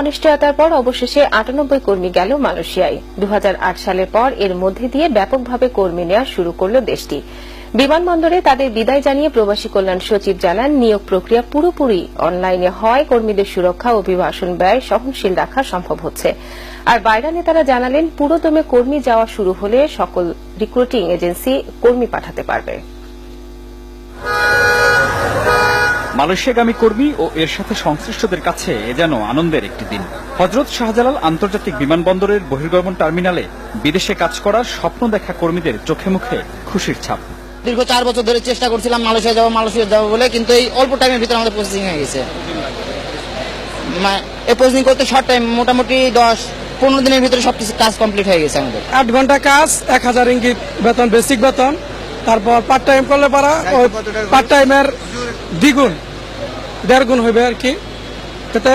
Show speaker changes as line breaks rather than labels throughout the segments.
অনিশ্চয়তার পর অবশেষে আটানব্বই কর্মী গেল মালয়েশিয়ায়। দু হাজার আট সালের পর এর মধ্যে দিয়ে ব্যাপকভাবে কর্মী নেওয়া শুরু করল দেশটি। বিমানবন্দরে তাদের বিদায় জানিয়ে প্রবাসী কল্যাণ সচিব জানান, নিয়োগ প্রক্রিয়া পুরোপুরি অনলাইনে হয়, কর্মীদের সুরক্ষা অভিবাসন ব্যয় সহনশীল রাখা সম্ভব হচ্ছে। আর বাইরা নেতারা জানালেন, পুরোদমে কর্মী যাওয়া শুরু হলে সকল রিক্রুটিং এজেন্সি কর্মী পাঠাতে পারবে।
মালয়েশিয়াগামী কর্মী ও এর সাথে সংশ্লিষ্টদের কাছে এ যেন আনন্দের একটি দিন। হজরত শাহজালাল আন্তর্জাতিক বিমানবন্দরের বহির্গমন টার্মিনালে বিদেশে কাজ করার স্বপ্ন দেখা কর্মীদের চোখে মুখে খুশির ছাপ।
দীর্ঘ চার বছর ধরে চেষ্টা করছিলাম মালয়েশিয়া যাব মালয়েশিয়া যাব বলে কিন্তু এই অল্প টাইমের ভিতরে আমাদের প্রসেসিং হয়ে গেছে। এই প্রসেসিং করতে শর্ট টাইম মোটামুটি দশ পনেরো দিনের ভিতরে সবকিছু কাজ কমপ্লিট হয়ে গেছে আমাদের।
আট ঘণ্টা কাজ এক হাজার ইঙ্গিত বেতন বেসিক বেতন তারপর পার্ট টাইম করলে পারা ওই পার্ট টাইমের দ্বিগুণ, দেড় গুণ হইবে আর কি। তাতে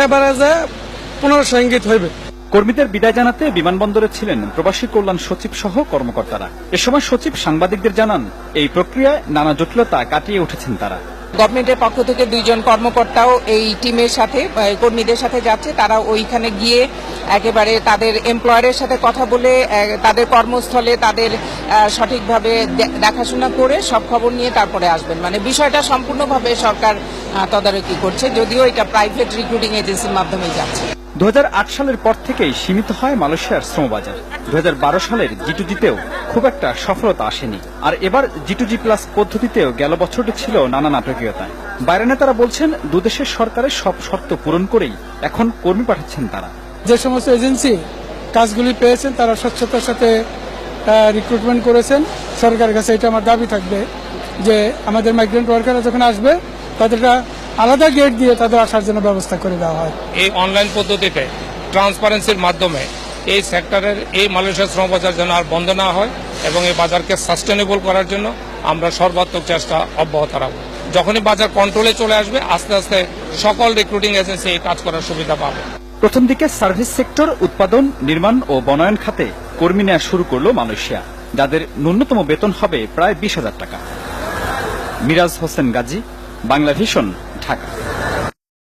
ইঙ্গিত হইবে।
কর্মীদের বিদায় জানাতে বিমানবন্দরে ছিলেন প্রবাসী কল্যাণ সচিব সহ কর্মকর্তারা। এ সময় সচিব সাংবাদিকদের জানান, এই প্রক্রিয়ায় নানা জটিলতা কাটিয়ে উঠেছেন তারা।
গভর্নমেন্টের পক্ষ থেকে দুইজন কর্মকর্তাও এই টিমের সাথে কর্মীদের সাথে যাচ্ছে। তারা ওইখানে গিয়ে একেবারে তাদের এমপ্লয়ারের সাথে কথা বলে তাদের কর্মস্থলে তাদের সঠিকভাবে দেখাশোনা করে সব খবর নিয়ে তারপরে আসবেন। মানে বিষয়টা সম্পূর্ণভাবে সরকার তদারকি করছে, যদিও এটা প্রাইভেট রিক্রুটিং এজেন্সির মাধ্যমে যাচ্ছে।
দু হাজার আট সালের পর থেকেই সীমিত হয় মালয়েশিয়ার শ্রমবাজার। দু হাজার বারো সালের জিটুজিতেও খুব একটা সফলতা আসেনি। আর এবার জিটুজি প্লাস পদ্ধতিতেও গেল বছরটি ছিল নানা নাটকীয়তায়। বাইরে নেতারা বলছেন, দুদেশের সরকারের সব শর্ত পূরণ করেই এখন কর্মী পাঠাচ্ছেন তারা।
যে সমস্ত এজেন্সি কাজগুলি পেয়েছেন, তারা স্বচ্ছতার সাথে রিক্রুটমেন্ট করেছেন। সরকারের কাছে এটা আমার দাবি থাকবে যে আমাদের মাইগ্রেন্ট ওয়ার্কাররা যখন আসবে, তাদের একটা আলাদা গেট দিয়ে তাদের আসার জন্য ব্যবস্থা করে দেওয়া হয়।
এই অনলাইন পদ্ধতিতে ট্রান্সপারেন্সির মাধ্যমে এই সেক্টরের এই মালয়েশিয়া শ্রম বাজার যেন আর বন্ধ না হয় এবং এই বাজারকে সাস্টেনেবল করার জন্য আমরা সর্বাত্মক চেষ্টা অব্যাহত রাখব। যখনই বাজার কন্ট্রোলে চলে আসবে আস্তে আস্তে সকল রিক্রুটিং এজেন্সি এই কাজ করার সুবিধা পাবে।
প্রথম দিকে সার্ভিস সেক্টর উৎপাদন নির্মাণ ও বনায়ন খাতে কর্মী নেওয়া শুরু করল মালয়েশিয়া যাদের ন্যূনতম বেতন হবে প্রায় বিশ হাজার টাকা। মিরাজ হোসেন গাজী বাংলা ভিশন। は。